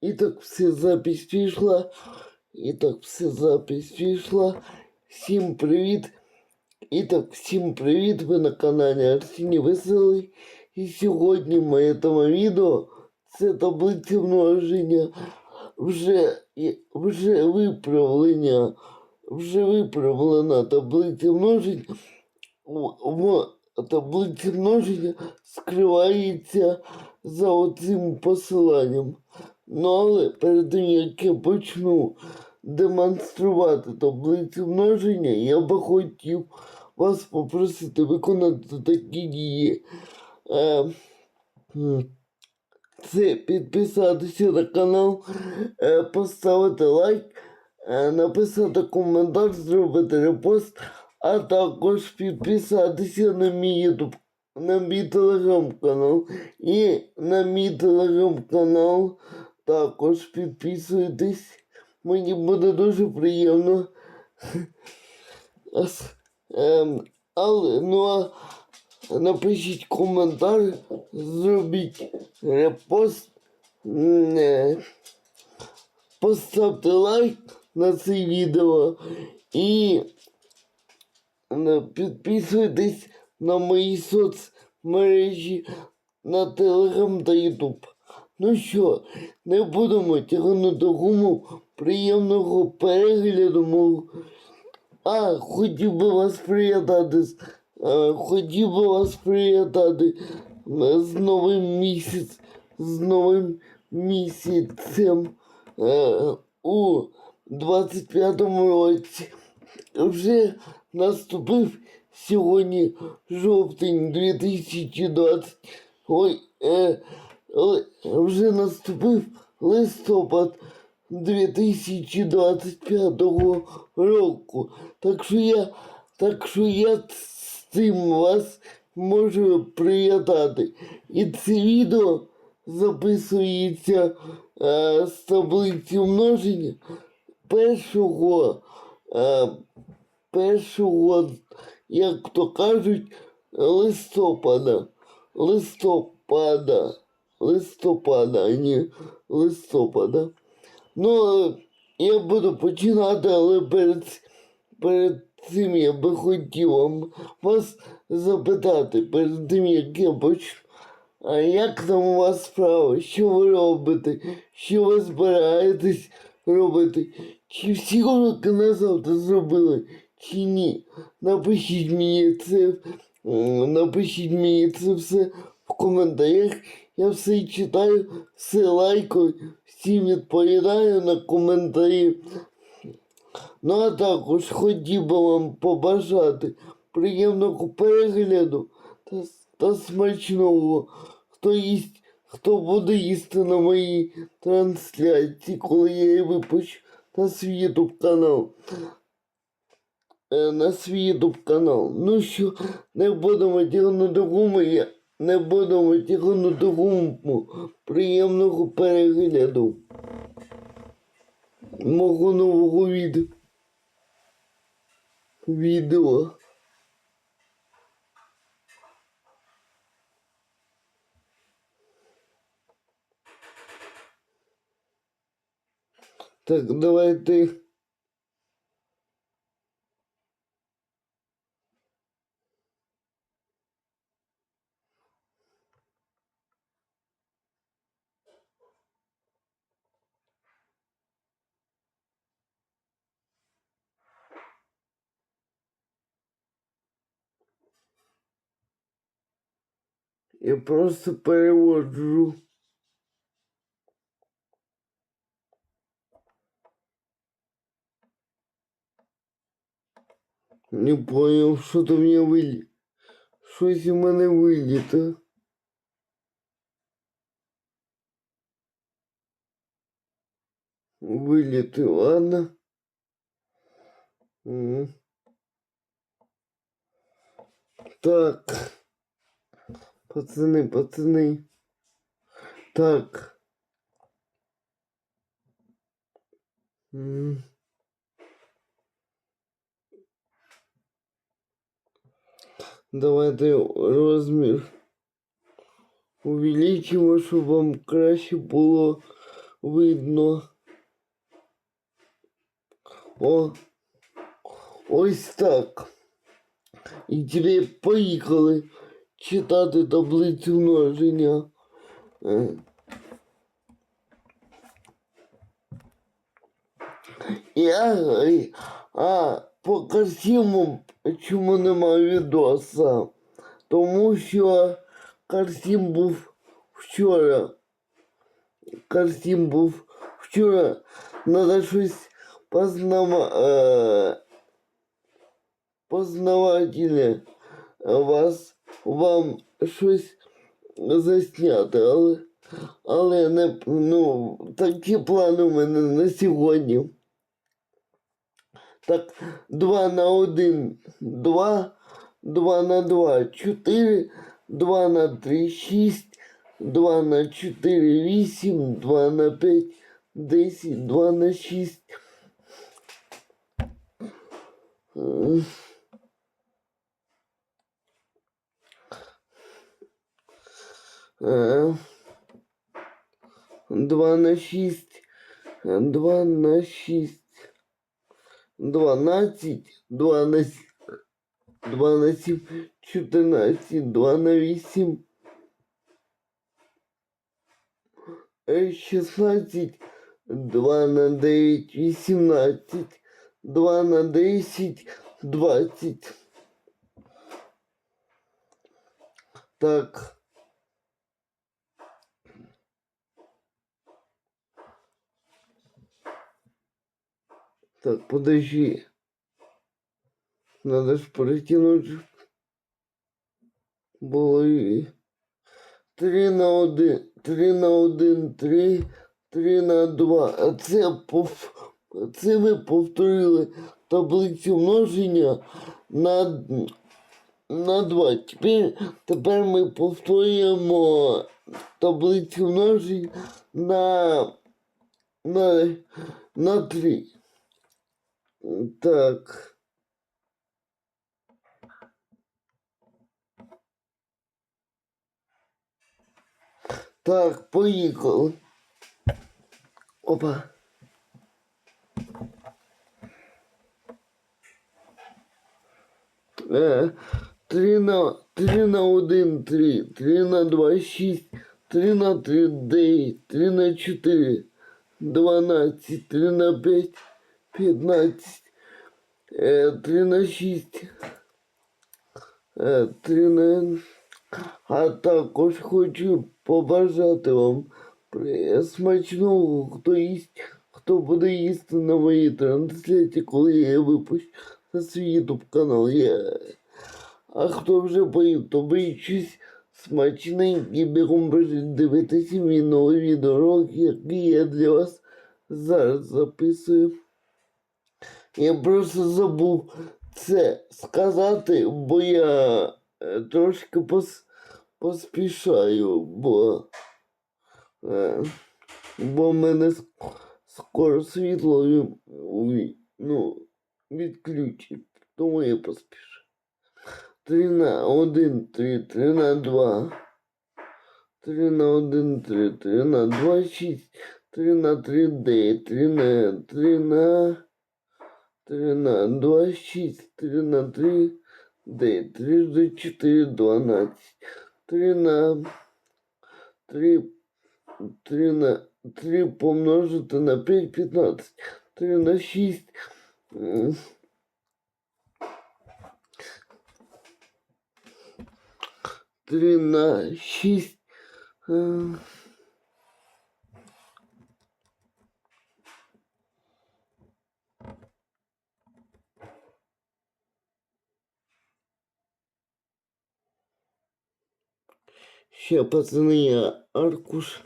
І так все запись пішла. І так все запись пішла. Всім привіт. І так, всім привіт! Ви на каналі Арсеній Веселий. І сьогодні моє тема відео це таблиця множення. Вже, і- вже виправлення. Вже виправлена таблиця множення. В, в таблиці множення скривається за оцим посиланням. Ну але перед тим як я почну демонструвати таблицю множення, я би хотів вас попросити виконати такі дії. Е, це підписатися на канал, е, поставити лайк, е, написати коментар, зробити репост, а також підписатися на мій YouTube, на мій телеграм-канал. І на мій телеграм-канал також підписуйтесь. Мені буде дуже приємно. Ем, але ну а напишіть коментар, зробіть репост, е, поставте лайк на це відео і підписуйтесь на мої соцмережі на Телеграм та Ютуб. Ну що, не будемо тягнути гуму приємного перегляду мого. А, хотів би вас привітати. Хотів би вас привітати е, з новим місяць, з новим місяцем е, у 25-му році. Вже наступив сьогодні жовтень 2020. Ой, е, вже наступив листопад 2025 року. Так що я, так що я з цим вас можу привітати. І це відео записується е, з таблиці множення першого, е, першого, як то кажуть, листопада. Листопада. Листопада, а листопада. Ну, я буду починати, але перед, перед цим я би хотів вас запитати, перед тим як я почну. А як там у вас справа? Що ви робите? Що ви збираєтесь робити? Чи всі уроки на завтра зробили, чи ні? Напишіть мені це, напишіть мені це все коментарях. Я все читаю, все лайкаю, всім відповідаю на коментарі. Ну а також хотів би вам побажати приємного перегляду та, та смачного. Хто їсть, хто буде їсти на моїй трансляції, коли я її випущу на свій YouTube канал. Е, На свій YouTube канал. Ну що, не будемо тягнути гуми, я не будемо тягнути гуму. Приємного перегляду. Мого нового відео. Відео. Так, давайте. Я просто переводжу. Не понял, що то мені вилі. Щось у мене виліто. Виліти, ладно. М. Так. Пацаны, пацаны. Так. Давайте розмір увеличимо, щоб вам краще було видно. О, ось так. І тепер поїхали читати таблицю множення. Е. Я, е, а по Карсіму чому немає відоса? Тому що Карсім був вчора. Карсім був вчора. Надо щось познава... е, познавательне вас вам щось засняти, але, але не ну, такі плани у мене на сьогодні. Так, 2 на 1, 2, 2 на 2, 4, 2 на 3, 6, 2 на 4, 8, 2 на 5, 10, 2 на 6. Е, е, Два на шість, е, два на шість. 12, 2 на 7, 2 на 7, 14, 2 на 8, е, 16, 2 на 9, 18, 2 на 10, 20. Так. Так, подожди. Надо ж перетянуть. Було і... Три на один, три на один, три, три на два. А це пов... це ви повторили таблицю множення на, на два. Тепер, тепер ми повторюємо таблицю множення на, на, на три. Так. Так, поехал, Опа. Э, е, 3 на три на 1, 3, 3 на 2, 6, 3 на 3, 9, 3 на 4, 12, 3 на пять п'ятнадцять, е, три на шість, е, три на... А також хочу побажати вам смачного, хто їсть, хто буде їсти на моїй трансляції, коли я випущу на свій ютуб канал. Я... А хто вже поїв, то беріть щось смачненьке, бігом дивитися мій новий відеоролик, який я для вас зараз записую. Я просто забув це сказати, бо я е, трошки пос, поспішаю, бо, е, бо мене скоро світло ві- ві- ну, відключить, тому я поспішу. Три на один, три, три на два. Три на один, три, три на два, шість. Три на три, дев'ять. Три на три на 4 на 2, 6, 3 на 3, 9, 3 за 4, 12, 3 на 3, 3 на 3 помножити на 5, 15, 3 на 6, 3 на 6, Все, пацаны, я аркуш.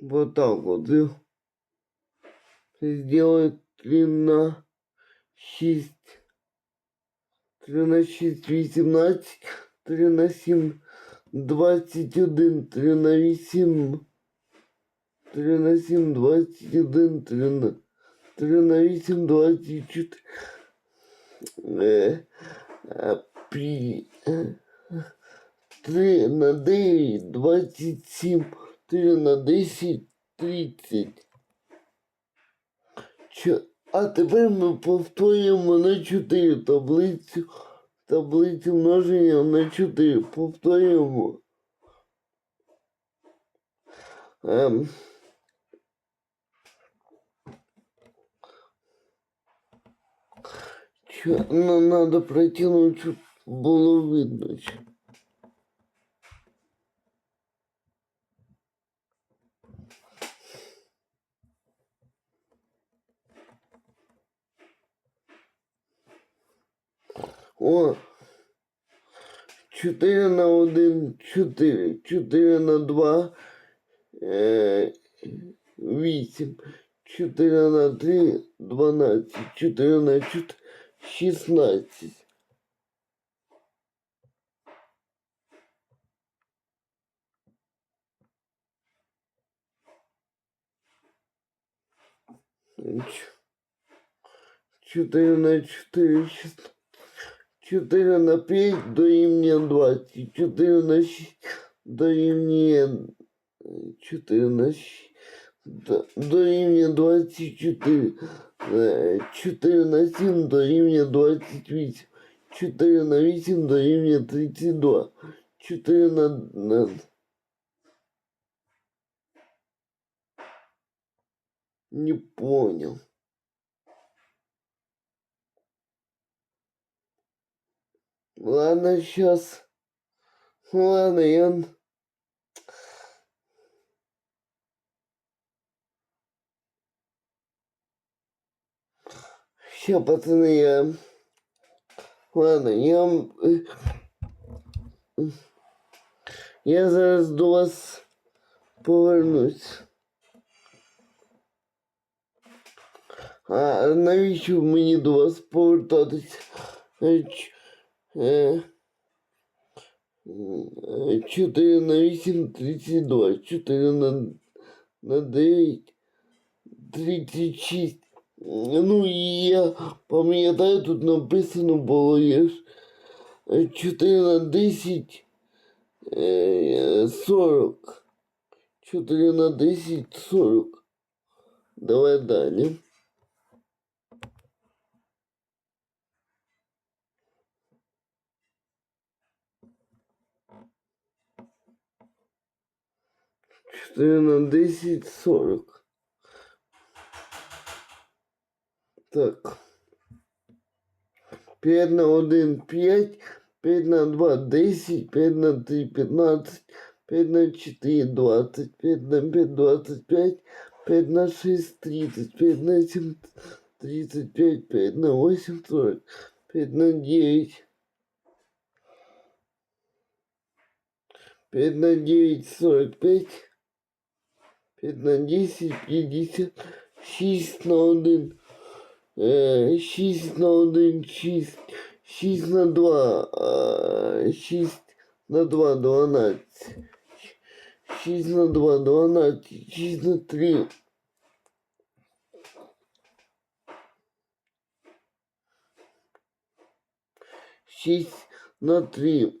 Вот так вот сделаю 3 на 6, 3 на 6, 18, 3 на 7, 21, 3 на 8, 3 на 7, 21, 3 на, 3 на 8, 24. Э, а при 3 на 9, 27, 3 на 10, 30. А тепер ми повторюємо на 4 таблицю, таблицю множення на 4. Повторюємо. Ем. Ну, надо пройти, ну, було видно. О, 4 на 1, 4, 4 на 2, е, 8, 4 на 3, 12, 4 на 4, 16. Ч- 4 на 4, 16. 4 на 5 дорівнює 20, 4 на 6 дорівнює 4 на 6 до- дорівнює 24, е, 4 на 7 дорівнює 28, 4 на 8 дорівнює 32, 4 на, на Не понял. Ладно, сейчас. Ладно, я... Ща, пацаны, я... Ладно, я... э, Я зараз до вас повернусь. А навіщо мені до вас повертатись? Е, ч- е, е, 4 на 8 32, 4 на, на 9 36. Ну і я пам'ятаю, тут написано було є ж е, 4 на 10 е, 40. 4 на 10 40. Давай далі. 4 на 10, 40. Так. 5 на 1, 5. 5 на 2, 10. 5 на 3, 15. 5 на 4, 20. 5 на 5, 25. 5 на 6, 30. 5 на 7, 35. 5 на 8, 40. 5 на 9. 5 на 9, 45 на 10, 50, 6 на 1, е, 6 на 1, 6, 6 на 2, е, 6 на 2, 12, 6 на 2, 12, 6 на 3, шесть на три,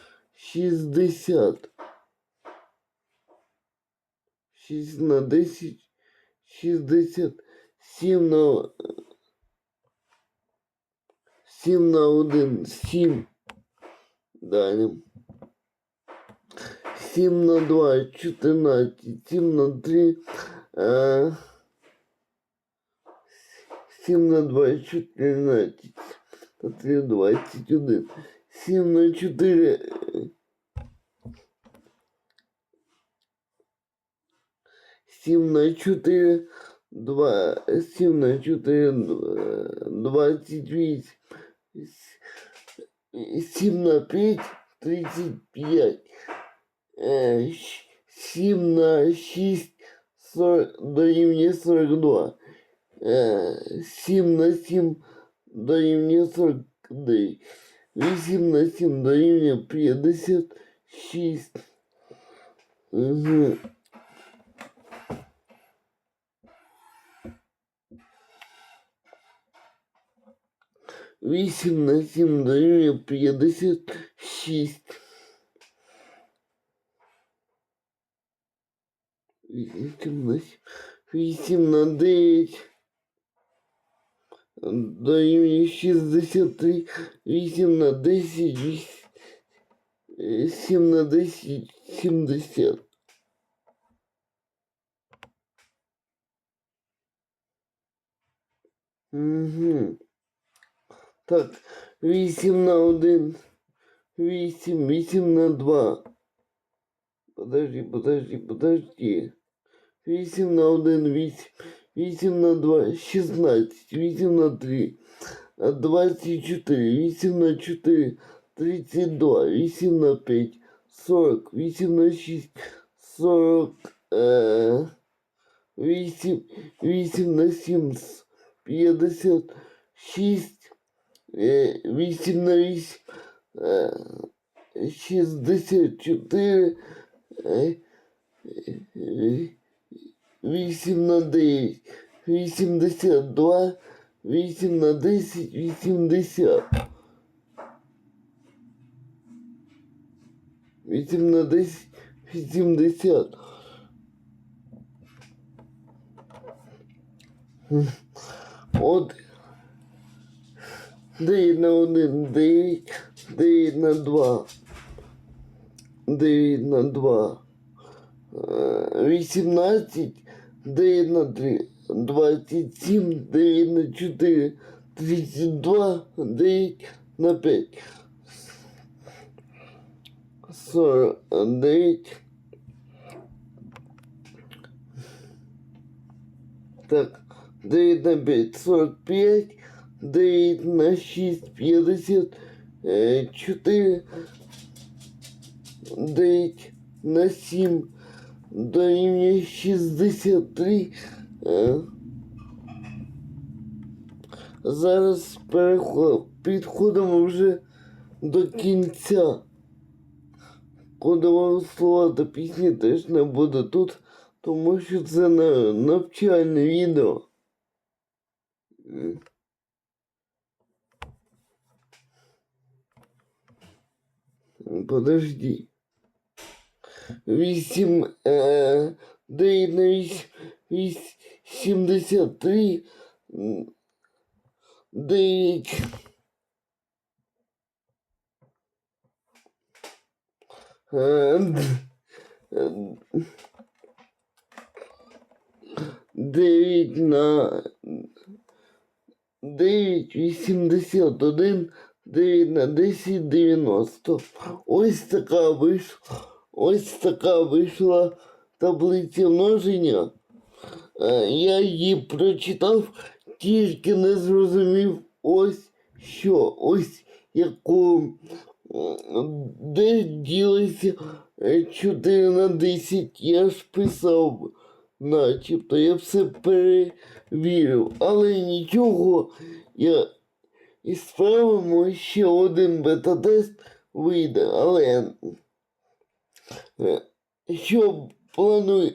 шістдесят. Шість на десять, шістдесят. Сім на... Сім на один, сім. Далі. Сім на два, чотирнадцять. Сім на три, а... Сім на два, чотирнадцять. Та три, двадцять один. Сім на чотири, Сім на чотири, два, сім на чотири, два- двадцять вісім. С- 7 на 5 35. Е, щ- 7 на 6 40, дорівнює 42. Е, 7 на 7 дорівнює 49. 8 на 7 дорівнює 56. Угу. Вісім на сім дорівнює п'ятдесят шість. Вісім на сім. Вісім на дев'ять. Дорівнює шістдесят три. Вісім на десять. віс- е, Сім на десять. Сімдесят. Угу. Так, 8 на 1. 8, 8 на 2. Подожди, подожди, подожди. 8 на 1, 8. 8 на 2, 16. 8 на 3, 24. 8 на 4, 32. 8 на 5, 40. 8 на 6, 40. Е, 8, 8 на 7, 56. Е, 8 на 8, е, 64, е, е, 8 на 9, 82, 8 на 10, 80. 8 на 10, 80. От 9 на 1, 9, 9 на 2, 9 на 2, е, 18, 9 на 3, 27, 9 на 4, 32, 9 на 5, 49. Так, 9 на 5, 45, 9 на 6, 50, е, 4, 9 на 7, дорівнює 63. Е, Зараз підходимо вже до кінця. Кодового слова та пісні теж не буде тут, тому що це на, навчальне відео. Подожди. Вісім, е, дев'ять на вісім, сімдесят три, дев'ять. Е, Дев'ять на дев'ять вісімдесят один, дев'ять на десять дев'яносто. Ось така вийшла. Ось така вийшла таблиця множення. Е, Я її прочитав, тільки не зрозумів ось що, ось яку, де ділися 4 на 10. Я ж писав, начебто, я все перевірив, але нічого, я і справимо ще один бета-тест вийде, але е, що планую,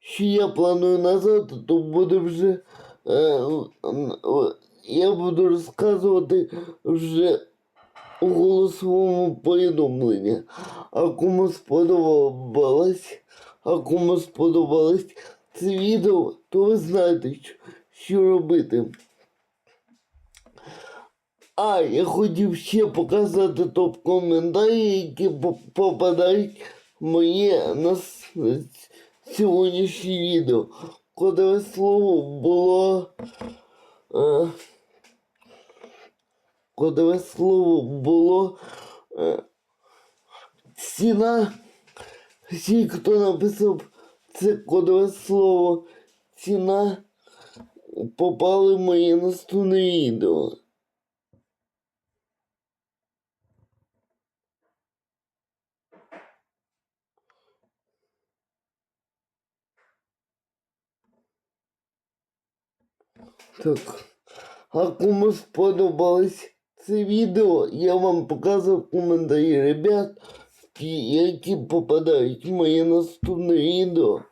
що я планую назад, то буде вже. Е, я буду розказувати вже у голосовому повідомленні. А кому сподобалось, а кому сподобалось це відео, то ви знаєте, що, робити. А, я хотів ще показати топ-коментарі, які попадають моє нас сьогоднішнє відео. Кодове слово було. Е, кодове слово було. Е, ціна. Всі, хто написав це кодове слово ціна, попали в моє наступне відео. Так. А кому сподобалось це відео, я вам показав коментарі ребят, які попадають в моє наступне відео.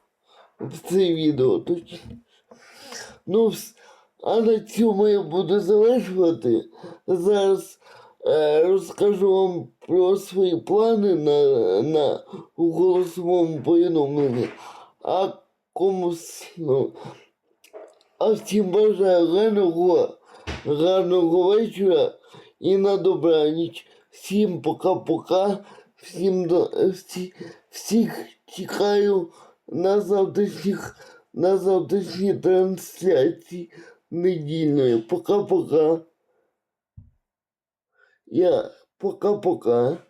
В це відео точно. Ну, а на цьому я буду завершувати. Зараз е, розкажу вам про свої плани на, на голосовому повідомленні. А комусь, ну, а всім бажаю гарного, гарного вечора і на добраніч. Всім пока-пока. Всім всі, всіх чекаю на завтрашніх на завтрашній трансляції недільної. Пока-пока. Я пока-пока.